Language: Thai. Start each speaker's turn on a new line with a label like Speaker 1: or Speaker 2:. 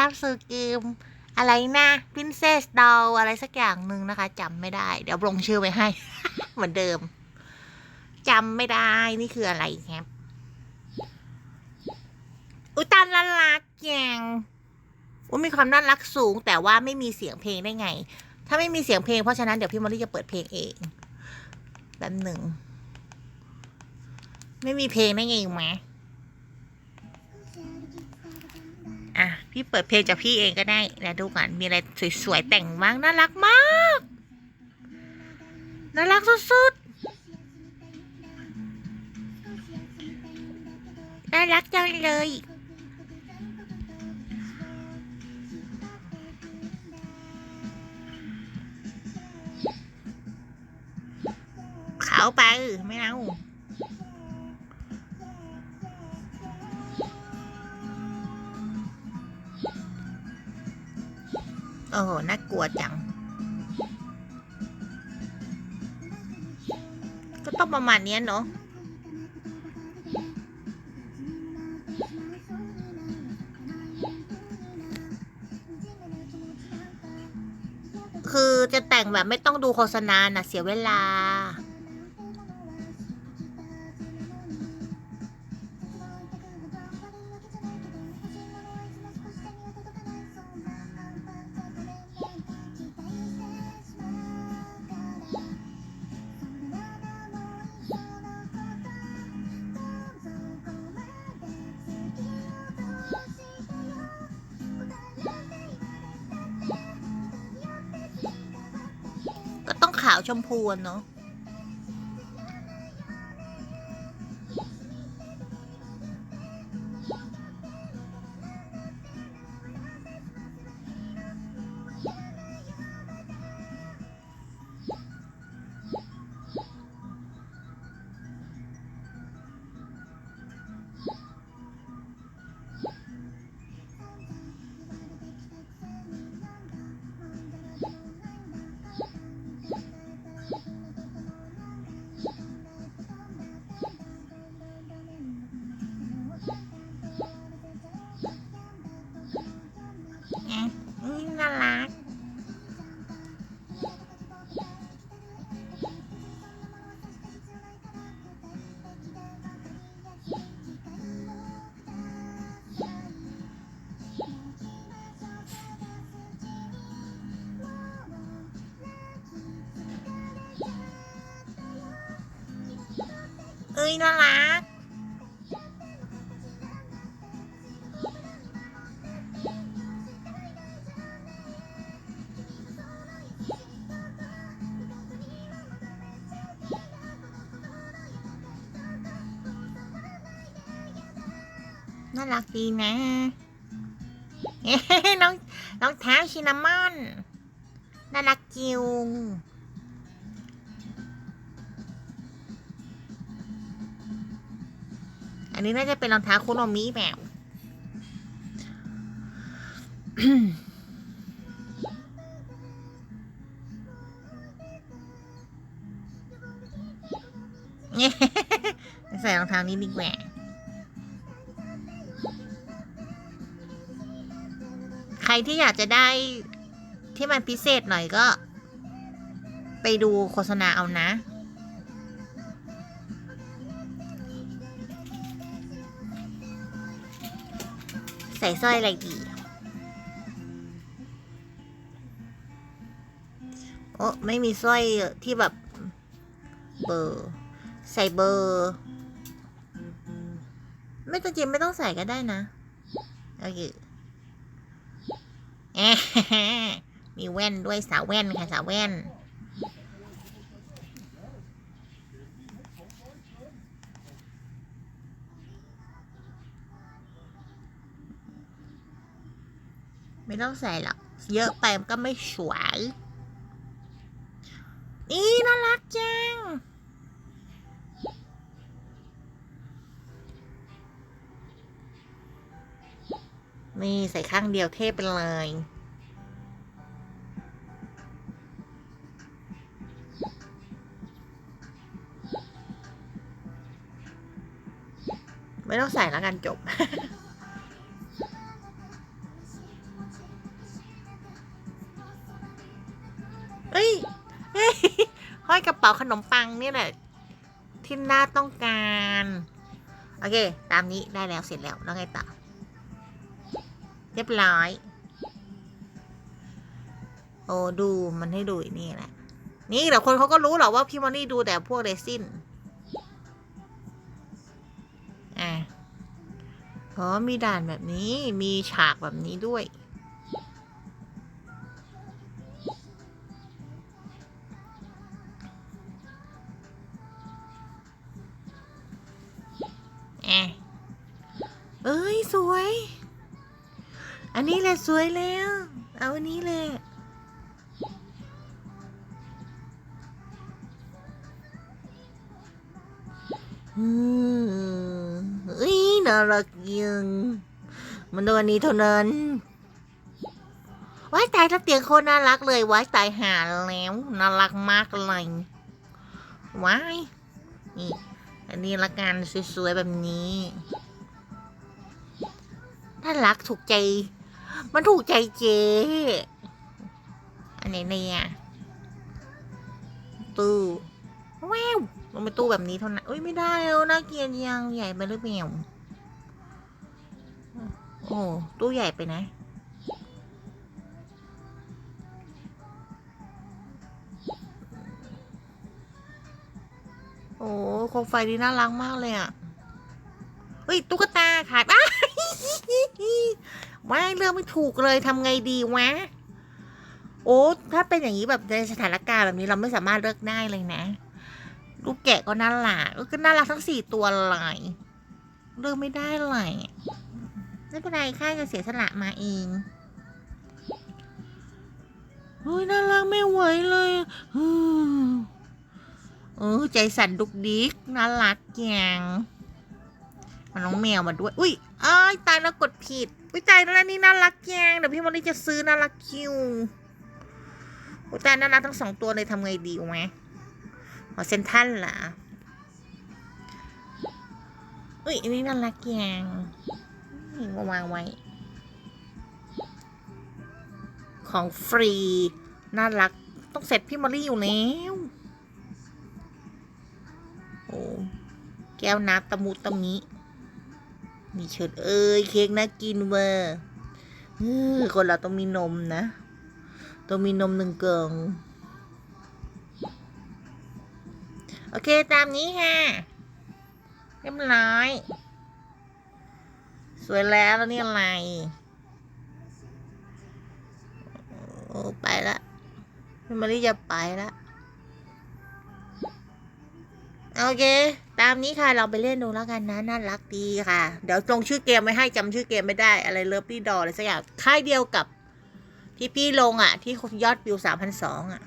Speaker 1: รับสู่เกมอะไรนะ Princess Doll อะไรสักอย่างหนึ่งนะคะจำไม่ได้ เดี๋ยวลงชื่อไว้ให้ เหมือนเดิมจำไม่ได้นี่คืออะไรครับอุตันละลักแยงอุยมีความน่ารักสูง แต่ว่าไม่มีเสียงเพลงได้ไง ถ้าไม่มีเสียงเพลงเพราะฉะนั้นเดี๋ยวพี่มอลลี่จะเปิดเพลงเองแป๊บหนึ่ง ไม่มีเพลงได้ไงไหม พี่เปิดเพลงจากพี่เองก็ได้แล้วดูกันมีอะไรสวยๆแต่งมากน่ารักมากน่ารักสุดๆน่ารักจังเลยเขาไปไม่เอา โอ้โหน่ากลัวจัง ก็ต้องประมาณนี้เนาะคือจะแต่งแบบไม่ต้องดูโฆษณาน่ะ เสียเวลา ชมพูอะเนาะ อ้ยน่ารักน่ารักดีนะ น้องน้องเท้าชินามอน น่ารักจิว อันนี้น่าจะเป็นรองเท้าคุโนมิแบบใส่รองเท้านี้ดีกว่าใครที่อยากจะได้ที่มันพิเศษหน่อยก็ ไปดูโฆษณาเอานะ ใส่สร้อยอะไรดี โอ้ไม่มีสร้อยที่แบบ เบอร์ ใส่เบอร์ ไม่ต้องจริงไม่ต้องใส่ก็ได้นะ โอเคแอะมีแว่นด้วยสาวแว่นค่ะสาวแว่น ไม่ต้องใส่หรอก เยอะไปมันก็ไม่สวย นี่น่ารักจังนี่ใส่ข้างเดียวเทพไปเลยไม่ต้องใส่แล้วกันจบ ฮ้ยห้อยกระเป๋าขนมปังนี่แหละ ที่น่าต้องการ โอเค ตามนี้ได้แล้วเสร็จแล้วแล้วไงต่อ เรียบร้อย โอ้ดูมันให้ดูนี่แหละ นี่แต่คนเขาก็รู้หรอกว่าพี่มอนี่ดูแต่พวกเรซินอะอ๋อมีด่านแบบนี้มีฉากแบบนี้ด้วย อันนี้แหละสวยแล้ว เอาอันนี้แหละอืมเอ้ยน่ารักยังมันโดนอันนี้เท่านั้นว้ายตายถ้าเตียงโคตรน่ารักเลยว้ายตายหาแล้วน่ารักมากเลยว้ายนี่อันนี้ละกันสวยๆแบบนี้น่ารักถูกใจ มันถูกใจเจอันไหนเนี่ยตู้แววมันเป็นตู้แบบนี้เท่านั้นอุ้ยไม่ได้แล้วน่าเกลียดยังใหญ่ไปหรือเปล่าโอ้ตู้ใหญ่ไปนะโอ้โคมไฟนี่น่ารักมากเลยอะ เฮ้ย ตุ๊กตาขายอ้า ยไม่เลือกไม่ถูกเลยทำไงดีวะ โอ้ถ้าเป็นอย่างนี้แบบในสถานการณ์แบบนี้เราไม่สามารถเลือกได้เลยนะ ลูกแกะก็น่ารักก็น่ารักทั้งสี่ตัวเลยเลือกไม่ได้เลยไม่เป็นไรค่าจะเสียสละมาเองเฮ้ยน่ารักไม่ไหวเลยเออใจสั่นดุกดิกน่ารักอย่าง มันน้องแมวมาด้วย อุ้ยอ้ายตายแล้วกดผิดอุ้ยตายแล้วนี่น่ารักยังเดี๋ยวพี่มอนี่จะซื้อน่ารักคิวอุ้ยตายน่ารักทั้งสองตัวเลยทำไงดีวะขอเซนทันเหรออุ้ยอันนี้น่ารักยังนี่มาวางไว้ ของฟรีน่ารักต้องเสร็จพี่มอรี่อยู่แล้วโอ้แก้วน้ำตะมุตะมิ มีเชิญเอ้ยเค้กน่ากินเวอร์คนเราต้องมีนมนะ ต้องมีนมหนึ่งเกิงโอเค ตามนี้ค่ะ เรียบร้อย สวยแล้วแล้วนี่อะไร โอ้ ไปละพี่มารีจะไปละ โอเค ตามนี้ค่ะเราไปเล่นดูแล้วกันนะน่ารักดีค่ะ เดี๋ยวลงชื่อเกมไม่ให้จำชื่อเกมไม่ได้อะไรเลิฟลี่ดออะไรสักอย่างค่ายเดียวกับที่พี่ลงอะ ที่ยอดวิวสามพันสองอะ